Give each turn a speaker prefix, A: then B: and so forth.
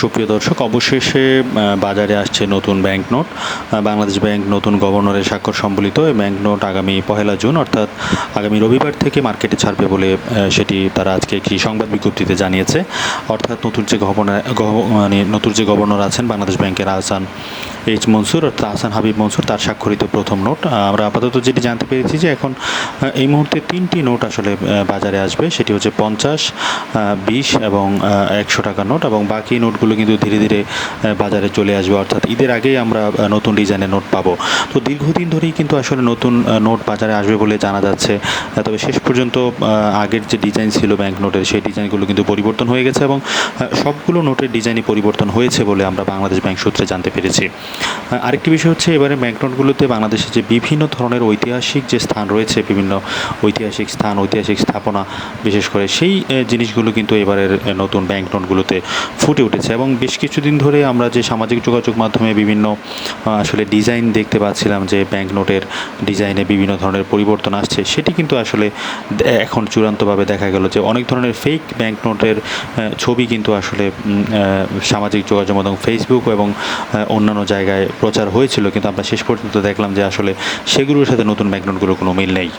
A: সুপ্রিয় দর্শক, অবশেষে বাজারে আসছে নতুন ব্যাংক নোট। বাংলাদেশ ব্যাংক নতুন গভর্নরের স্বাক্ষর সম্বলিত এই ব্যাংক নোট আগামী পহেলা জুন, অর্থাৎ আগামী রবিবার থেকে মার্কেটে ছাড়বে বলে সেটি তারা আজকে একটি সংবাদ বিজ্ঞপ্তিতে জানিয়েছে। অর্থাৎ নতুন যে গভর্নর মানে নতুন যে গভর্নর আছেন বাংলাদেশ ব্যাংকের আহসান এইচ মনসুর অর্থাৎ আহসান হাবিব মনসুর তার স্বাক্ষরিত প্রথম নোট। আমরা আপাতত যেটি জানতে পেরেছি যে এখন এই মুহূর্তে তিনটি নোট আসলে বাজারে আসবে। সেটি হচ্ছে পঞ্চাশ বিশ এবং একশো টাকার নোট এবং বাকি নোটগুলো কিন্তু ধীরে ধীরে বাজারে চলে আসবে। অর্থাৎ ঈদের আগেই আমরা নতুন ডিজাইনের নোট পাবো। তো দীর্ঘদিন ধরেই কিন্তু আসলে নতুন নোট বাজারে আসবে বলে জানা যাচ্ছে। তবে শেষ পর্যন্ত আগের যে ডিজাইন ছিল ব্যাংক নোটের, সেই ডিজাইনগুলো কিন্তু পরিবর্তন হয়ে গেছে এবং সবগুলো নোটের ডিজাইনই পরিবর্তন হয়েছে বলে আমরা বাংলাদেশ ব্যাংক সূত্রে জানতে পেরেছি। আরেকটি বিষয় হচ্ছে এবারে ব্যাংক নোটগুলোতে বাংলাদেশে যে বিভিন্ন ধরনের ঐতিহাসিক যে স্থান রয়েছে, বিভিন্ন ঐতিহাসিক স্থান, ঐতিহাসিক স্থাপনা, বিশেষ করে সেই জিনিসগুলো কিন্তু এবারের নতুন ব্যাংক নোটগুলোতে ফুটে উঠেছে। এবং বেশ কিছুদিন ধরে আমরা যে সামাজিক যোগাযোগ মাধ্যমে বিভিন্ন আসলে ডিজাইন দেখতে পাচ্ছিলাম যে ব্যাংক নোটের ডিজাইনে বিভিন্ন ধরনের পরিবর্তন আসছে, সেটি কিন্তু আসলে এখন চূড়ান্তভাবে দেখা গেল যে অনেক ধরনের ফেক ব্যাংক নোটের ছবি কিন্তু আসলে সামাজিক যোগাযোগ মাধ্যম ফেসবুক এবং অন্যান্য জায়গায় প্রচার হয়েছিল, কিন্তু আমরা শেষ পর্যন্ত দেখলাম যে আসলে সেগুলোর সাথে নতুন ম্যাগনেটগুলোর কোনো মিল নেই।